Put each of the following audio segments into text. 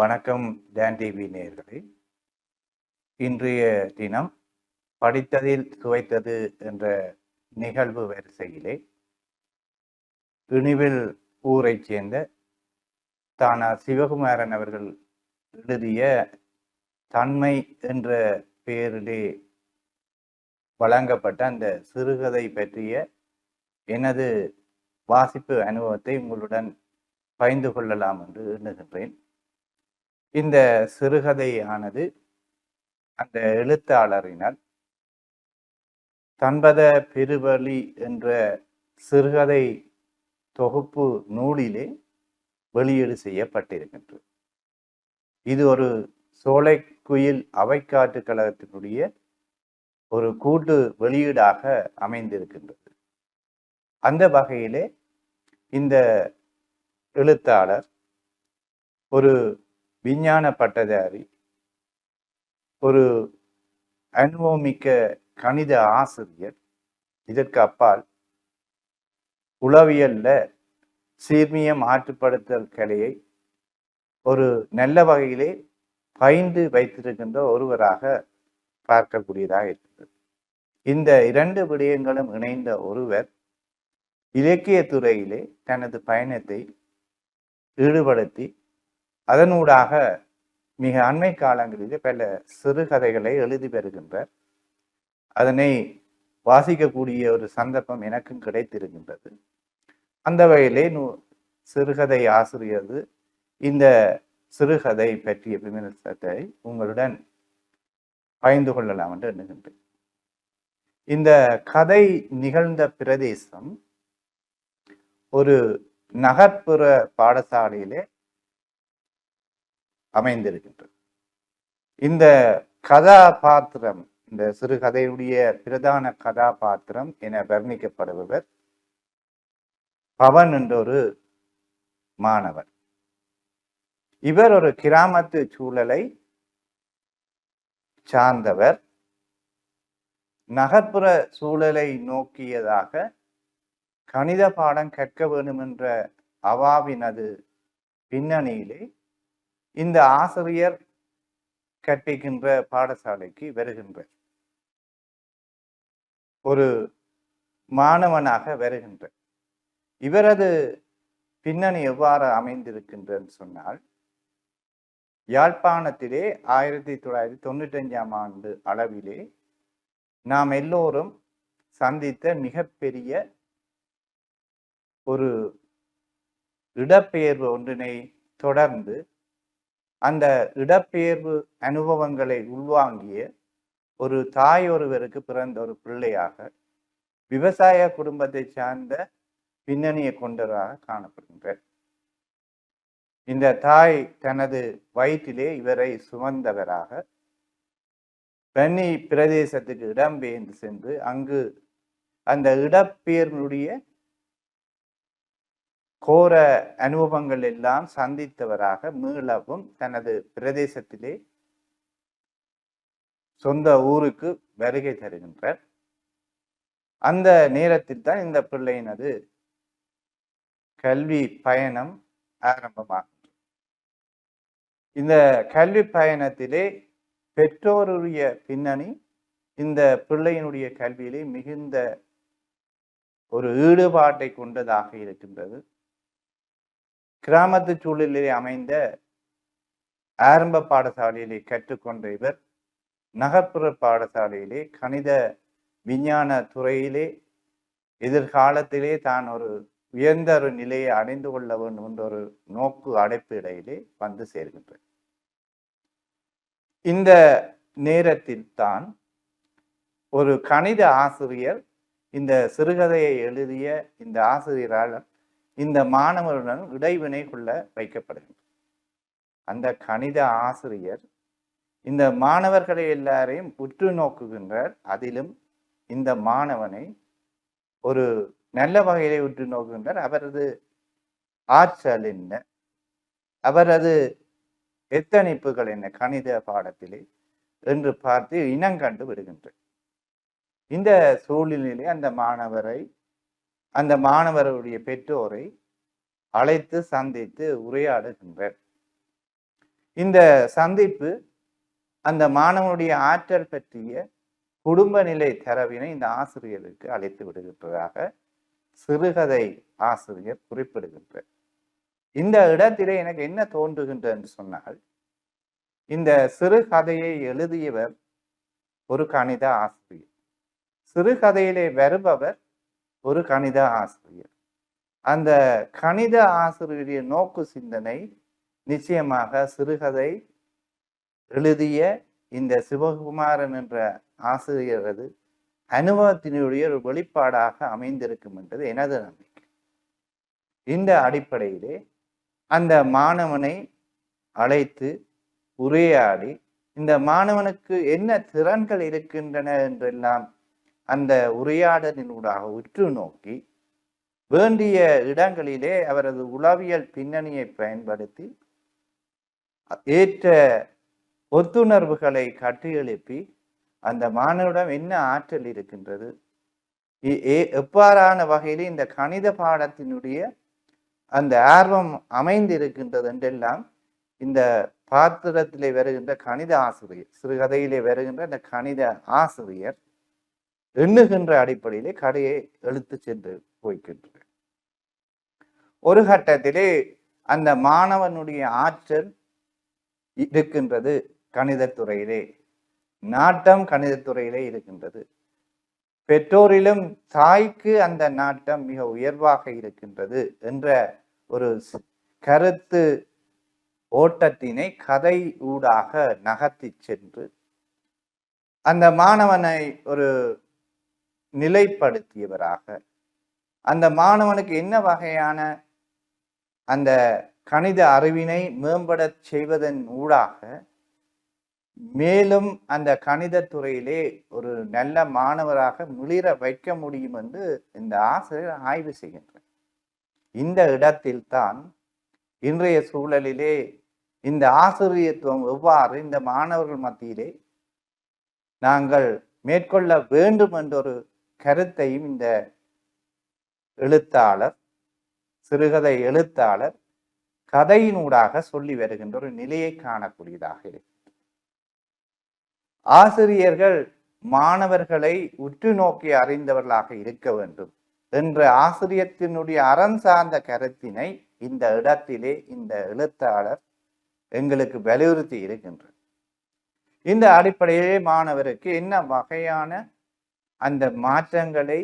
வணக்கம் Don TV இன்றைய தினம் படித்ததில் சுவைத்தது என்ற நிகழ்வு வரிசையிலே இணிவில் ஊரைச் சேர்ந்த தானா சிவகுமாரன் அவர்கள் எழுதிய தன்மை என்ற பெயரிலே வழங்கப்பட்ட அந்த சிறுகதை பற்றிய எனது வாசிப்பு அனுபவத்தை உங்களுடன் பகிர்ந்து கொள்ளலாம் என்று எண்ணுகின்றேன். இந்த சிறுகதையானது அந்த எழுத்தாளரினால் தன்பத பெருவழி என்ற சிறுகதை தொகுப்பு நூலிலே வெளியீடு செய்யப்பட்டிருக்கின்றது. இது ஒரு சோலைக்குயில் அவைக்காட்டு கழகத்தினுடைய ஒரு கூட்டு வெளியீடாக அமைந்திருக்கின்றது. அந்த வகையிலே இந்த எழுத்தாளர் ஒரு விஞ்ஞான பட்டதாரி ஒரு அனுபவமிக்க கணித ஆசிரியர் இதற்கு அப்பால் உளவியல்ல சீர்மிய மாற்றுப்படுத்தல் கலையை ஒரு நல்ல வகையிலே பயின்று வைத்திருக்கின்ற ஒருவராக பார்க்கக்கூடியதாக இருக்கிறது இந்த இரண்டு விடயங்களும் இணைந்த ஒருவர் இலக்கிய துறையிலே தனது பயணத்தை ஈடுபடுத்தி அதனூடாக மிக அண்மை காலங்களிலே பல சிறுகதைகளை எழுதி பெறுகின்றார். அதனை வாசிக்கக்கூடிய ஒரு சந்தர்ப்பம் எனக்கும் கிடைத்திருக்கின்றது. அந்த வகையிலே நூ சிறுகதை ஆசிரியர் இந்த சிறுகதை பற்றிய விமர்சனத்தை உங்களுடன் பகிர்ந்து கொள்ளலாம் என்று எண்ணுகின்றேன். இந்த கதை நிகழ்ந்த பிரதேசம் ஒரு நகர்ப்புற பாடசாலையிலே அமைந்திருக்கின்றது. இந்த கதாபாத்திரம் இந்த சிறுகதையுடைய பிரதான கதாபாத்திரம் என வர்ணிக்கப்படுபவர் பவன் என்ற ஒரு மாணவர். இவர் ஒரு கிராமத்து சூழலை சார்ந்தவர். நகர்ப்புற சூழலை நோக்கியதாக கணித பாடம் கற்க வேண்டும் என்ற அவாவினது பின்னணியிலே இந்த ஆசிரியர் கற்பிக்கின்ற பாடசாலைக்கு வருகின்றார் ஒரு மாணவனாக வருகின்ற இவரது பின்னணி எவ்வாறு அமைந்திருக்கின்றன்னு சொன்னால் யாழ்ப்பாணத்திலே ஆயிரத்தி தொள்ளாயிரத்தி தொண்ணூற்றி அஞ்சாம் ஆண்டு அளவிலே நாம் எல்லோரும் சந்தித்த மிகப்பெரிய ஒரு இடப்பெயர்வு ஒன்றினை தொடர்ந்து அந்த இடப்பெயர்வு அனுபவங்களை உள்வாங்கிய ஒரு தாய் ஒருவருக்கு பிறந்த ஒரு பிள்ளையாக விவசாய குடும்பத்தை சார்ந்த பின்னணியை கொண்டவராக காணப்படுகின்றார். இந்த தாய் தனது வயிற்றிலே இவரை சுமந்தவராக பென்னி பிரதேசத்துக்கு இடம்பெயர்ந்து சென்று அங்கு அந்த இடப்பெயர்வுடைய கோர அனுபவங்கள் எல்லாம் சந்தித்தவராக மீளவும் தனது பிரதேசத்திலே சொந்த ஊருக்கு வருகை தருகின்றார். அந்த நேரத்தில் தான் இந்த பிள்ளையினது கல்வி பயணம் ஆரம்பமாகின்றது இந்த கல்வி பயணத்திலே பெற்றோருடைய பின்னணி இந்த பிள்ளையினுடைய கல்வியிலே மிகுந்த ஒரு ஈடுபாட்டை கொண்டதாக இருக்கின்றது. கிராமத்து சூழலிலே அமைந்த ஆரம்ப பாடசாலையிலே கற்றுக்கொண்ட இவர் நகர்ப்புற பாடசாலையிலே கணித விஞ்ஞான துறையிலே எதிர்காலத்திலே தான் ஒரு உயர்ந்த ஒரு நிலையை அடைந்து கொள்ள வேண்டும் என்ற ஒரு நோக்கு அடைப்பு இடையிலே வந்து சேர்கின்றார். இந்த நேரத்தில் தான் ஒரு கணித ஆசிரியர் இந்த சிறுகதையை எழுதிய இந்த ஆசிரியரால் இந்த மாணவருடன் இடைவினை கொள்ள வைக்கப்படுகின்றது அந்த கணித ஆசிரியர் இந்த மாணவர்களை எல்லாரையும் உற்று நோக்குகின்றார். அதிலும் இந்த மாணவனை ஒரு நல்ல வகையிலே உற்று நோக்குகின்றார். அவரது ஆற்றல் என்ன? அவரது எத்தனைப்புகள் என்ன? கணித பாடத்திலே என்று பார்த்து இனங்கண்டு விடுகின்றார். இந்த சூழ்நிலையிலே அந்த மாணவரை அந்த மாணவருடைய பெற்றோரை அழைத்து சந்தித்து உரையாடுகின்றார். இந்த சந்திப்பு அந்த மாணவனுடைய ஆற்றல் பற்றிய குடும்ப நிலை தரவினை இந்த ஆசிரியருக்கு அழைத்து விடுகின்றதாக சிறுகதை ஆசிரியர் குறிப்பிடுகின்றார். இந்த இடத்திலே எனக்கு என்ன தோன்றுகின்ற என்று சொன்னால் இந்த சிறுகதையை எழுதியவர் ஒரு கணித ஆசிரியர். சிறுகதையிலே வருபவர் ஒரு கணித ஆசிரியர். அந்த கணித ஆசிரியருடைய நோக்கு சிந்தனை நிச்சயமாக சிறுகதை எழுதிய இந்த சிவகுமாரன் என்ற ஆசிரியரது அனுபவத்தினுடைய ஒரு வெளிப்பாடாக அமைந்திருக்கும் என்றது எனது நம்பிக்கை. இந்த அடிப்படையிலே அந்த மாணவனை அழைத்து உரையாடி இந்த மாணவனுக்கு என்ன திறன்கள் இருக்கின்றன என்றெல்லாம் அந்த உரையாடலினூடாக உற்று நோக்கி வேண்டிய இடங்களிலே அவரது உளவியல் பின்னணியை பயன்படுத்தி ஏற்ற ஒத்துணர்வுகளை கட்டியெழுப்பி அந்த மாணவனிடம் என்ன ஆற்றல் இருக்கின்றது? எ- எ- எவ்வாறான வகையில் இந்த கணித பாடத்தினுடைய அந்த ஆர்வம் அமைந்திருக்கின்றது என்றெல்லாம் இந்த பாத்திரத்திலே வருகின்ற கணித ஆசிரியர் சிறுகதையிலே வருகின்ற அந்த கணித ஆசிரியர் எண்ணுகின்ற அடிப்படையிலே கடையை எழுத்து சென்று போய்கின்றார் ஒரு கட்டத்திலே அந்த மாணவனுடைய ஆற்றல் இருக்கின்றது கணிதத்துறையிலே நாட்டம் கணிதத்துறையிலே இருக்கின்றது. பெற்றோரிலும் தாய்க்கு அந்த நாட்டம் மிக உயர்வாக இருக்கின்றது என்ற ஒரு கருத்து ஓட்டத்தினை கதை ஊடாக நகர்த்தி சென்று அந்த மாணவனை ஒரு நிலைப்படுத்தியவராக. அந்த மாணவனுக்கு என்ன வகையான அந்த கணித அறிவினை மேம்படச் செய்வதன் ஊடாக மேலும் அந்த கணிதத்துறையிலே ஒரு நல்ல மாணவராக முளிர வைக்க முடியும் என்று இந்த ஆசிரியர் ஆய்வு செய்கின்றார். இந்த இடத்தில்தான் இன்றைய சூழலிலே இந்த ஆசிரியத்துவம் எவ்வாறு இந்த மாணவர்கள் மத்தியிலே நாங்கள் மேற்கொள்ள வேண்டும் என்ற ஒரு கருத்தையும் இந்த எழுத்தாளர் சிறுகதை எழுத்தாளர் கதையினூடாக சொல்லி வருகின்ற ஒரு நிலையை காணக்கூடியதாக இருக்கு ஆசிரியர்கள் மாணவர்களை உற்று நோக்கி அறிந்தவர்களாக இருக்க வேண்டும் என்ற ஆசிரியத்தினுடைய அறம் சார்ந்த கருத்தினை இந்த இடத்திலே இந்த எழுத்தாளர் எங்களுக்கு வலியுறுத்தி இருக்கின்றார். இந்த அடிப்படையிலே மாணவருக்கு என்ன வகையான அந்த மாற்றங்களை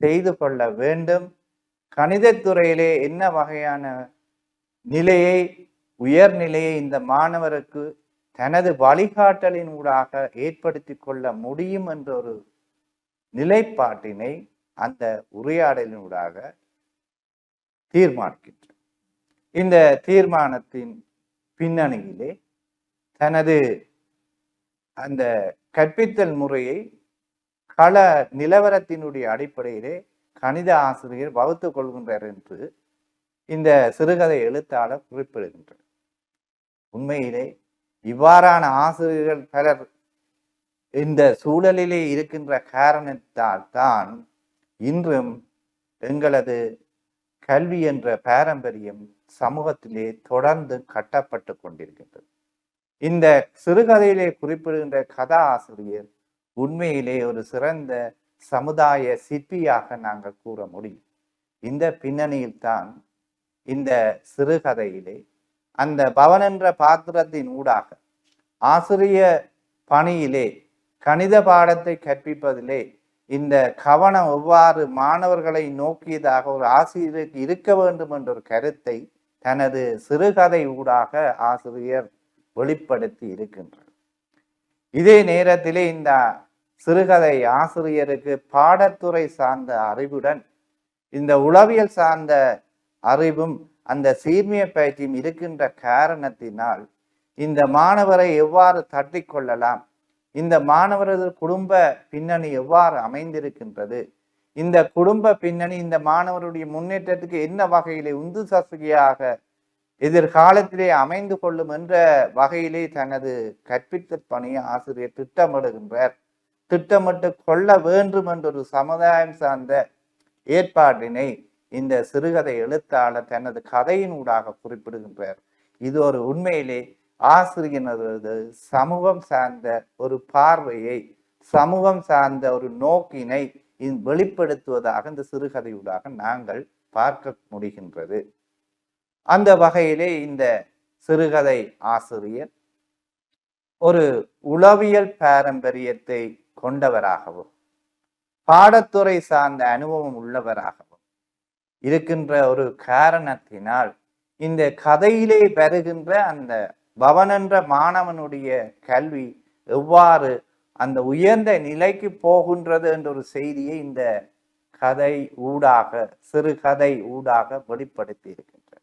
செய்து கொள்ள வேண்டும். கணிதத்துறையிலே என்ன வகையான நிலையை உயர்நிலையை இந்த மாணவருக்கு தனது வழிகாட்டலின் ஊடாக ஏற்படுத்தி கொள்ள முடியும் என்ற ஒரு நிலைப்பாட்டினை அந்த உரையாடலினூடாக தீர்மானிக்கின்ற இந்த தீர்மானத்தின் பின்னணியிலே தனது அந்த கற்பித்தல் முறையை கள நிலவரத்தினுடைய அடிப்படையிலே கணித ஆசிரியர் வகுத்து கொள்கின்றார் என்று இந்த சிறுகதை எழுத்தாளர் குறிப்பிடுகின்றார். உண்மையிலே இவ்வாறான ஆசிரியர்கள் பலர் இந்த சூழலிலே இருக்கின்ற காரணத்தால் தான் இன்றும் எங்களது கல்வி என்ற பாரம்பரியம் சமூகத்திலே தொடர்ந்து கட்டப்பட்டு கொண்டிருக்கின்றது. இந்த சிறுகதையிலே குறிப்பிடுகின்ற கதா ஆசிரியர் உண்மையிலே ஒரு சிறந்த சமுதாய சிற்பியாக நாங்கள் கூற முடியும். இந்த பின்னணியில் தான் இந்த சிறுகதையிலே அந்த பவன் என்ற பாத்திரத்தின் ஊடாக ஆசிரிய பணியிலே கணித பாடத்தை கற்பிப்பதிலே இந்த கவனம் எவ்வாறு மாணவர்களை நோக்கியதாக ஒரு ஆசிரியருக்கு இருக்க வேண்டும் என்ற ஒரு கருத்தை தனது சிறுகதை ஊடாக ஆசிரியர் வெளிப்படுத்தி இருக்கின்றார். இதே நேரத்திலே இந்த சிறுகதை ஆசிரியருக்கு பாடத்துறை சார்ந்த அறிவுடன் இந்த உளவியல் சார்ந்த அறிவும் அந்த சீர்மிய பயிற்சியும் இருக்கின்ற காரணத்தினால் இந்த மாணவரை எவ்வாறு தட்டி கொள்ளலாம்? இந்த மாணவரது குடும்ப பின்னணி எவ்வாறு அமைந்திருக்கின்றது? இந்த குடும்ப பின்னணி இந்த மாணவருடைய முன்னேற்றத்துக்கு என்ன வகையிலே உந்து சசுகியாக எதிர்காலத்திலே அமைந்து கொள்ளும் என்ற வகையிலே தனது கற்பித்தல் பணியை ஆசிரியர் திட்டமிடுகின்றார். திட்டமிட்டு கொள்ள வேண்டும் என்றொரு சமுதாயம் சார்ந்த ஏற்பாட்டினை இந்த சிறுகதை எழுத்தாளர் தனது கதையின் ஊடாக குறிப்பிடுகின்றார். இது ஒரு உண்மையிலே ஆசிரியனது சமூகம் சார்ந்த ஒரு பார்வையை சமூகம் சார்ந்த ஒரு நோக்கினை வெளிப்படுத்துவதாக இந்த சிறுகதையூடாக நாங்கள் பார்க்க முடிகின்றது. அந்த வகையிலே இந்த சிறுகதை ஆசிரியர் ஒரு உளவியல் பாரம்பரியத்தை கொண்டவராகவும் பாடத்துறை சார்ந்த அனுபவம் உள்ளவராகவும் இருக்கின்ற ஒரு காரணத்தினால் இந்த கதையிலே பெறுகின்ற அந்த பவனென்ற மாணவனுடைய கல்வி எவ்வாறு அந்த உயர்ந்த நிலைக்கு போகின்றது என்ற ஒரு செய்தியை இந்த கதை ஊடாக சிறுகதை ஊடாக வெளிப்படுத்தி இருக்கின்றது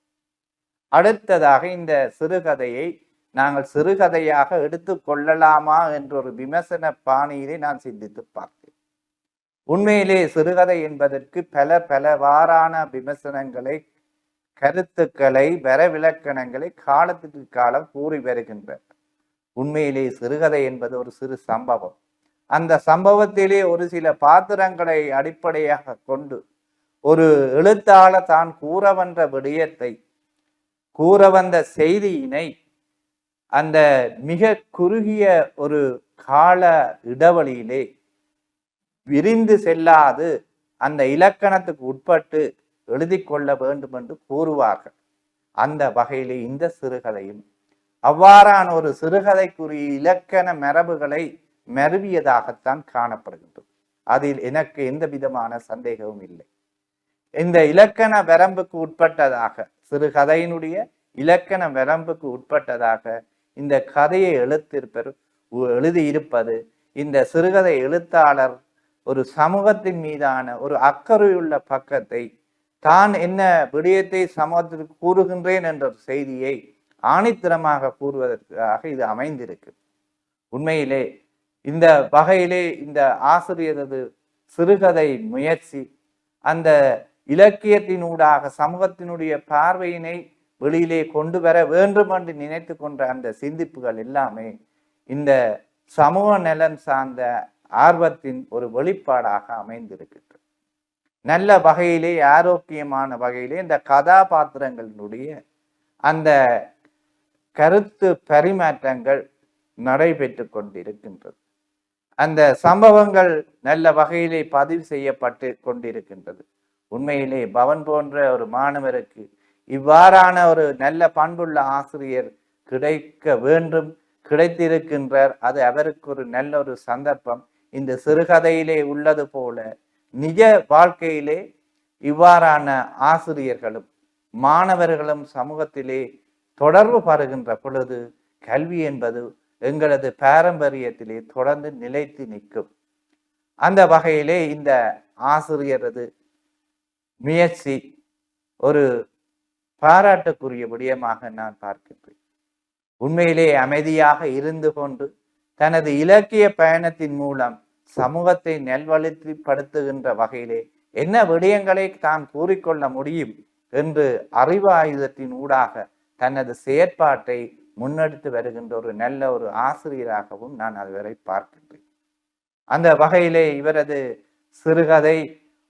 அடுத்ததாக இந்த சிறுகதையை நாங்கள் சிறுகதையாக எடுத்துக்கொள்ளலாமா என்ற ஒரு விமர்சன பாணியிலே நான் சிந்தித்து பார்த்தேன். உண்மையிலே சிறுகதை என்பதற்கு பல பலவாறான விமர்சனங்களை கருத்துக்களை வரவிலக்கணங்களை காலத்துக்கு காலம் கூறி வருகின்றன. உண்மையிலே சிறுகதை என்பது ஒரு சிறு சம்பவம். அந்த சம்பவத்திலே ஒரு சில பாத்திரங்களை அடிப்படையாக கொண்டு ஒரு எழுத்தாளர் தான் கூற வந்த விடயத்தை கூற வந்த செய்தியினை அந்த மிக குறுகிய ஒரு கால இடைவெளியிலே விரிந்து செல்லாது அந்த இலக்கணத்துக்கு உட்பட்டு எழுதி கொள்ள வேண்டும் என்று கூறுவார்கள். அந்த வகையிலே இந்த சிறுகதையும் அவ்வாறான ஒரு சிறுகதைக்குரிய இலக்கண மரபுகளை மருவியதாகத்தான் காணப்படுகின்றது. அதில் எனக்கு எந்த விதமான சந்தேகமும் இல்லை. இந்த இலக்கண வரம்புக்கு உட்பட்டதாக சிறுகதையினுடைய இலக்கண வரம்புக்கு உட்பட்டதாக இந்த கதையை எழுத்திருப்பர் எழுதியிருப்பது இந்த சிறுகதை எழுத்தாளர் ஒரு சமூகத்தின் மீதான ஒரு அக்கறையுள்ள பக்கத்தை தான் என்ன விடயத்தை சமூகத்திற்கு கூறுகின்றேன் என்ற செய்தியை ஆணித்தரமாக கூறுவதற்காக இது அமைந்திருக்கு. உண்மையிலே இந்த வகையிலே இந்த ஆசிரியரது சிறுகதை முயற்சி அந்த இலக்கியத்தினூடாக சமூகத்தினுடைய பார்வையினை வெளியிலே கொண்டு வர வேண்டும் என்று நினைத்து கொண்ட அந்த சிந்திப்புகள் எல்லாமே இந்த சமூக நலன் சார்ந்த ஆர்வத்தின் ஒரு வெளிப்பாடாக அமைந்திருக்கின்றது. நல்ல வகையிலே ஆரோக்கியமான வகையிலே இந்த கதாபாத்திரங்களினுடைய அந்த கருத்து பரிமாற்றங்கள் நடைபெற்று கொண்டிருக்கின்றது. அந்த சம்பவங்கள் நல்ல வகையிலே பதிவு செய்யப்பட்டு கொண்டிருக்கின்றது. உண்மையிலே பவன் போன்ற ஒரு மாணவருக்கு இவ்வாறான ஒரு நல்ல பண்புள்ள ஆசிரியர் கிடைக்க வேண்டும் கிடைத்திருக்கின்றார். அது அவருக்கு ஒரு நல்ல ஒரு சந்தர்ப்பம். இந்த சிறுகதையிலே உள்ளது போல நிஜ வாழ்க்கையிலே இவ்வாறான ஆசிரியர்களும் மாணவர்களும் சமூகத்திலே தொடர்பு பருகின்ற பொழுது கல்வி என்பது எங்களது பாரம்பரியத்திலே தொடர்ந்து நிலைத்து நிற்கும். அந்த வகையிலே இந்த ஆசிரியரது முயற்சி ஒரு பாராட்டுக்குரிய விடயமாக நான் பார்க்கின்றேன். உண்மையிலே அமைதியாக இருந்து கொண்டு தனது இலக்கிய பயணத்தின் மூலம் சமூகத்தை நல்வழிப்படுத்துகின்ற வகையிலே என்ன விடயங்களை தான் கூறிக்கொள்ள முடியும் என்று அறிவு ஆயுதத்தின் ஊடாக தனது செயற்பாட்டை முன்னெடுத்து வருகின்ற ஒரு நல்ல ஒரு ஆசிரியராகவும் நான் அதுவரை பார்க்கின்றேன். அந்த வகையிலே இவரது சிறுகதை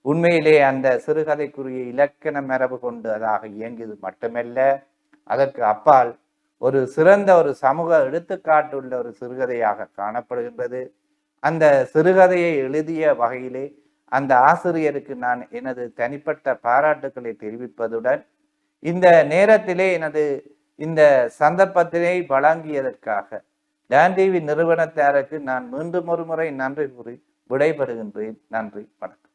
உண்மையிலே அந்த சிறுகதைக்குரிய இலக்கண மரபு கொண்டு அதாக இயங்கியது மட்டுமல்ல அதற்கு அப்பால் ஒரு சிறந்த ஒரு சமூக எடுத்துக்காட்டுள்ள ஒரு சிறுகதையாக காணப்படுகின்றது. அந்த சிறுகதையை எழுதிய வகையிலே அந்த ஆசிரியருக்கு நான் எனது தனிப்பட்ட பாராட்டுக்களை தெரிவிப்பதுடன் இந்த நேரத்திலே எனது இந்த சந்தர்ப்பத்தினை வழங்கியதற்காக டான் டிவி நிறுவனத்தாருக்கு நான் மீண்டும் ஒரு முறை நன்றி கூறி விடைபெறுகின்றேன். நன்றி வணக்கம்.